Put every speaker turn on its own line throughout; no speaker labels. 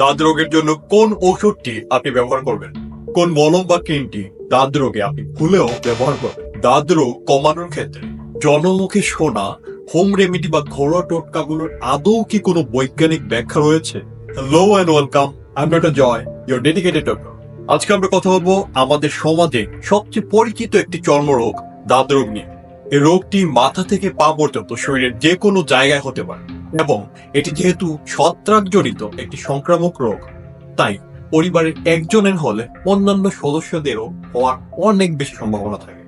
দাঁত রোগের জন্য কোন ওষুধটি আপনি ব্যবহার করবেন? কোন মলম বা ক্রিমটি দাঁত রোগে আপনি ভুলেও ব্যবহার করবেন? দাঁত রোগ কমানোর ক্ষেত্রে জনমুখে শোনা হোম রেমেডি বা ঘরোয়া টোটকাগুলোর আদৌ কি কোনো বৈজ্ঞানিক ব্যাখ্যা রয়েছে? Hello and welcome I am doctor Joy your dedicated doctor আজকে আমরা কথা বলব আমাদের সমাজে সবচেয়ে পরিচিত একটি চর্মরোগ, দাঁত রোগ নিয়ে। এই রোগটি মাথা থেকে পা পর্যন্ত শরীরের যে কোনো জায়গায় হতে পারে। এবং এটি যেহেতু ছত্রাক জড়িত একটি সংক্রামক রোগ, তাই পরিবারের একজনের হলে অন্যান্য সদস্যদেরও হওয়ার অনেক বেশি সম্ভাবনা থাকে।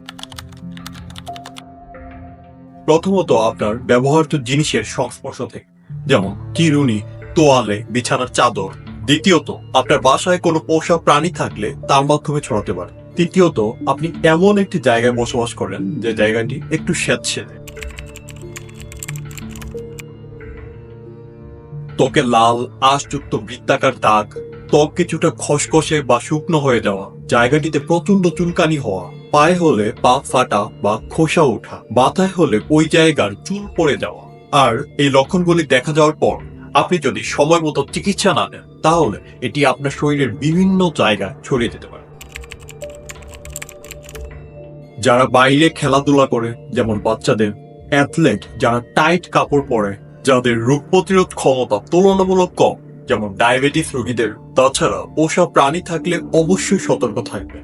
প্রথমত আপনার ব্যবহৃত জিনিসের সংস্পর্শ থেকে, যেমন চিরুনি তোয়ালে, বিছানার চাদর। দ্বিতীয়ত, আপনার বাসায় কোনো পোষা প্রাণী থাকলে তার মাধ্যমে ছড়াতে পারে। তৃতীয়ত, আপনি এমন একটি জায়গায় বসবাস করেন যে জায়গাটি একটু স্যাঁতসেঁতে ত্বকে লাল, আঁশযুক্ত বৃত্তাকার দাগ, ত্বক কিছুটা খসখসে বা শুকনো হয়ে যাওয়া, জায়গাটিতে প্রচণ্ড চুলকানি হওয়া, পায়ে হলে পা ফাটা বা খোসা ওঠা, মাথায় হলে ওই জায়গার চুল পড়ে যাওয়া। আর এই লক্ষণগুলি দেখা যাওয়ার পর আপনি যদি সময় মতো চিকিৎসা না নেন, তাহলে এটি আপনার শরীরের বিভিন্ন জায়গায় ছড়িয়ে যেতে পারে। যারা বাইরে খেলাধুলা করে, যেমন বাচ্চাদের অ্যাথলেট যারা টাইট কাপড় পরে যাদের রোগ প্রতিরোধ ক্ষমতা তুলনামূলক কম, যেমন ডায়াবেটিস রোগীদের, তাছাড়া পোষা প্রাণী থাকলে অবশ্যই সতর্ক থাকবে।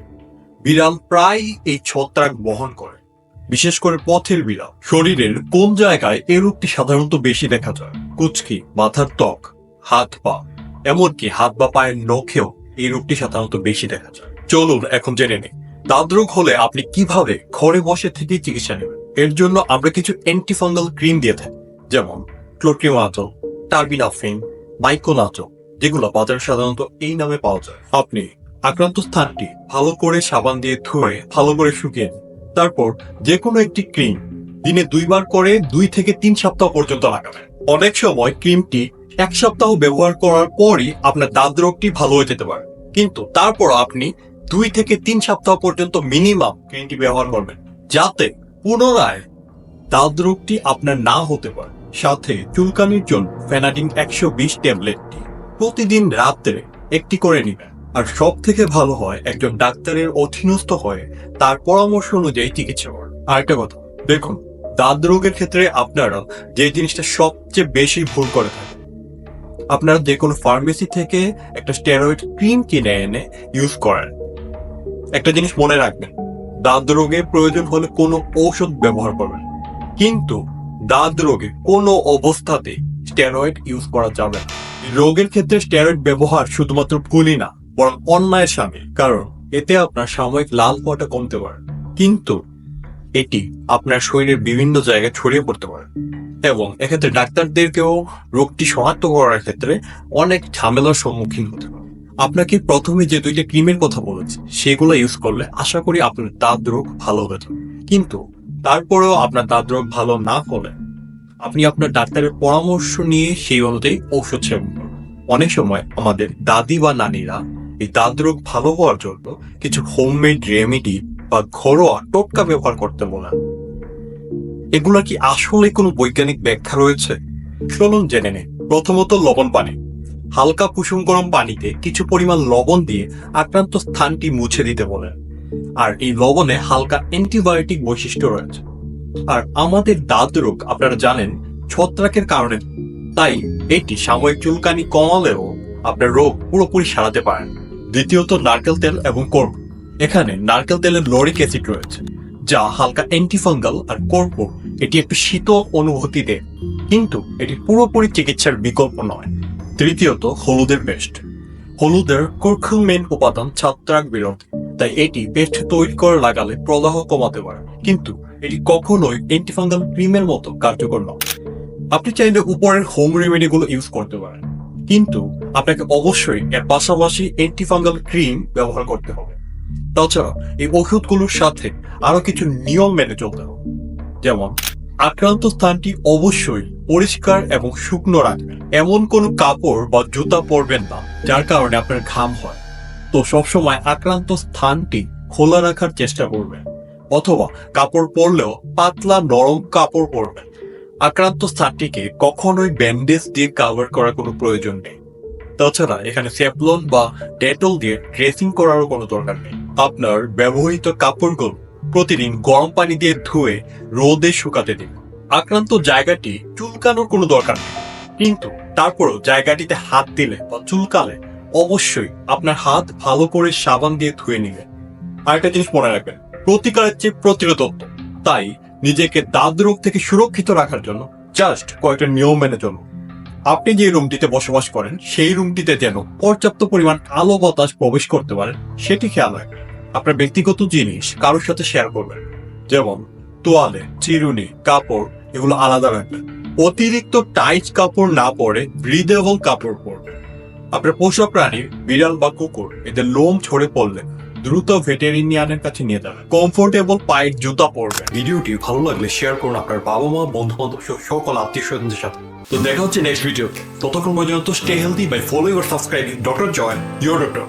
বিড়াল প্রায় এই ছত্রাক বহন করে, বিশেষ করে পথের বিড়াল। শরীরের কোন জায়গায় এই রোগটি সাধারণত বেশি দেখা যায়? কুচকি, মাথার ত্বক, হাত পা, এমনকি হাত বা পায়ের নখেও এই রোগটি সাধারণত বেশি দেখা যায়। চলুন এখন জেনে নিই, দাঁত রোগ হলে আপনি কীভাবে ঘরে বসে থেকে চিকিৎসা নেবেন? এর জন্য আমরা কিছু অ্যান্টিফাঙ্গাল ক্রিম দিয়ে থাকি, যেমন ক্লোট্রিমাটো টার্বিনাফিন মাইকোনাটো যেগুলো বাজারে সাধারণত এই নামে পাওয়া যায়। আপনি আক্রান্ত স্থানটি ভালো করে সাবান দিয়ে ধুয়ে, ভালো করে শুকিয়ে তারপর যে কোনো একটি ক্রিম দিনে দুইবার করে দুই থেকে তিন সপ্তাহ পর্যন্ত লাগাবেন। অনেক সময় ক্রিমটি এক সপ্তাহ ব্যবহার করার পরই আপনার দাঁত রোগটি ভালো হয়ে যেতে পারে। কিন্তু তারপর আপনি দুই থেকে তিন সপ্তাহ পর্যন্ত মিনিমাম ক্রিমটি ব্যবহার করবেন, যাতে পুনরায় দাঁত রোগটি আপনার না হতে পারে। সাথে চুলকানির জন্য ফেনাডিন একশো বিশ ট্যাবলেটটি। প্রতিদিন রাত্রে একটি করে নেবেন। আর সব থেকে ভালো হয়, একজন ডাক্তারের অধীনস্থ হয়ে তার পরামর্শ অনুযায়ী চিকিৎসা করেন। আরেকটা কথা, দেখুন, দাঁত রোগের ক্ষেত্রে আপনারা যে জিনিসটা সবচেয়ে বেশি ভুল করে থাকেন, আপনারা যে কোনো ফার্মেসি থেকে একটা স্টেরয়েড ক্রিম কিনে এনে ইউজ করেন। একটা জিনিস মনে রাখবেন, দাঁত রোগে প্রয়োজন হলে কোনো ঔষধ ব্যবহার করবেন কিন্তু দাঁত রোগে কোনো অবস্থাতে স্টেরয়েড ইউজ করা যাবে না। রোগের ক্ষেত্রে স্টেরয়েড ব্যবহার শুধুমাত্র ভুলই না, বরং অন্যায়ের সামিল, কারণ এতে আপনার সাময়িক লাল হওয়াটা কমতে পারে। কিন্তু এটি আপনার শরীরের বিভিন্ন জায়গায় ছড়িয়ে পড়তে পারে। এবং এক্ষেত্রে ডাক্তারদেরকেও রোগটি শনাক্ত করার ক্ষেত্রে অনেক ঝামেলার সম্মুখীন হতে পারে আপনাকে প্রথমে যে দুইটা ক্রিমের কথা বলেছি, সেগুলো ইউজ করলে আশা করি আপনার দাঁত রোগ ভালো হয়ে যাবে কিন্তু তারপরেও আপনার দাঁত রোগ ভালো না হলে আপনি আপনার ডাক্তারের পরামর্শ নিয়ে সেই অনুযায়ী ঔষধ সেবন করুন। অনেক সময় আমাদের দাদি বা নানিরা এই দাঁত রোগ ভালো হওয়ার জন্য কিছু হোমমেড রেমেডি বা ঘরোয়া টোটকা ব্যবহার করতে বলেন। এগুলা কি আসলে কোনো বৈজ্ঞানিক ব্যাখ্যা রয়েছে? চলুন জেনে নিন প্রথমত লবণ পানি। হালকা কুসুম গরম পানিতে কিছু পরিমাণ লবণ দিয়ে আক্রান্ত স্থানটি মুছে দিতে বলেন। আর এই লবণে হালকা অ্যান্টিবায়োটিক বৈশিষ্ট্য রয়েছে। আর আমাদের দাঁত রোগ, আপনারা জানেন, ছত্রাকের কারণে। তাই এটি সাময়িক চুলকানি কমালেও আপনার রোগ পুরোপুরি সারাতে পারেন দ্বিতীয়ত, নারকেল তেল এবং কর্প। এখানে নারকেল তেলের লরিক অ্যাসিড রয়েছে, যা হালকা অ্যান্টিফাঙ্গাল আর কর্প এটি একটু শীতল অনুভূতি দেয়। কিন্তু এটি পুরোপুরি চিকিৎসার বিকল্প নয়। তৃতীয়ত, হলুদের পেস্ট। হলুদের কর্কুমেন উপাদান ছত্রাক বিরোধী। তাই এটি পেস্ট তৈরি করে লাগালে প্রদাহ কমাতে পারে। কিন্তু এটি কখনোই অ্যান্টিফাঙ্গাল ক্রিমের মতো কার্যকর নয়। আপনি চাইলে উপরের হোম রেমেডি গুলো ইউজ করতে পারেন। কিন্তু আপনাকে অবশ্যই এর পাশাপাশি অ্যান্টিফাঙ্গাল ক্রিম ব্যবহার করতে হবে। তাছাড়া এই ওষুধগুলোর সাথে আরও কিছু নিয়ম মেনে চলতে হবে। যেমন, আক্রান্ত স্থানটি অবশ্যই পরিষ্কার এবং শুকনো রাখবেন। এমন কোনো কাপড় বা জুতা পরবেন না, যার কারণে আপনার ঘাম হয়। তো সবসময় আক্রান্ত স্থানটি খোলা রাখার চেষ্টা করবেন অথবা কাপড় পরলেও পাতলা নরম কাপড় পরবেন আক্রান্ত স্থানটিকে কখনোই ব্যান্ডেজ দিয়ে কাভার করার কোনো প্রয়োজন নেই। তাছাড়া এখানে সেফলন বা ডেটল দিয়ে ড্রেসিং করারও কোনো দরকার নেই। আপনার ব্যবহৃত কাপড়গুলো প্রতিদিন গরম পানি দিয়ে ধুয়ে রোদে শুকাতে দিন। আক্রান্ত জায়গাটি চুলকানোর কোনো দরকার নেই। কিন্তু তারপরও জায়গাটিতে হাত দিলে বা চুলকালে অবশ্যই আপনার হাত ভালো করে সাবান দিয়ে ধুয়ে নিবেন। আরেকটা জিনিস মনে রাখবেন, প্রতিকারের চেয়ে প্রতিরোধত্ব তাই নিজেকে দাঁত রোগ থেকে সুরক্ষিত রাখার জন্য জাস্ট কয়েকটা নিয়ম মেনে চলুন। আপনি যে রুমটিতে বসবাস করেন, সেই রুমটিতে যেন পর্যাপ্ত পরিমাণ আলো বাতাস প্রবেশ করতে পারে, সেটি খেয়াল রাখবেন। আপনার ব্যক্তিগত জিনিস কারোর সাথে শেয়ার করবেন। যেমন তোয়ালে, চিরুনি, কাপড়, এগুলো আলাদা রাখবেন। অতিরিক্ত টাইট কাপড় না পরে ব্রিদেবল কাপড় আপনার পোষা প্রাণী, বিড়াল বা কুকুর, এদের লোম ছড়ে পড়লে দ্রুত ভেটেরিনিয়ানের কাছে নিয়ে যাবেন। কমফোর্টেবল পায়ের জুতা পরবেন। ভিডিওটি ভালো লাগলে শেয়ার করুন আপনার বাবা মা বন্ধু বান্ধব সকল আত্মীয় স্বজনদের সাথে। তো দেখা হচ্ছে নেক্সট ভিডিও ততক্ষণ পর্যন্ত stay healthy bye follow your subscribing doctor Joy your doctor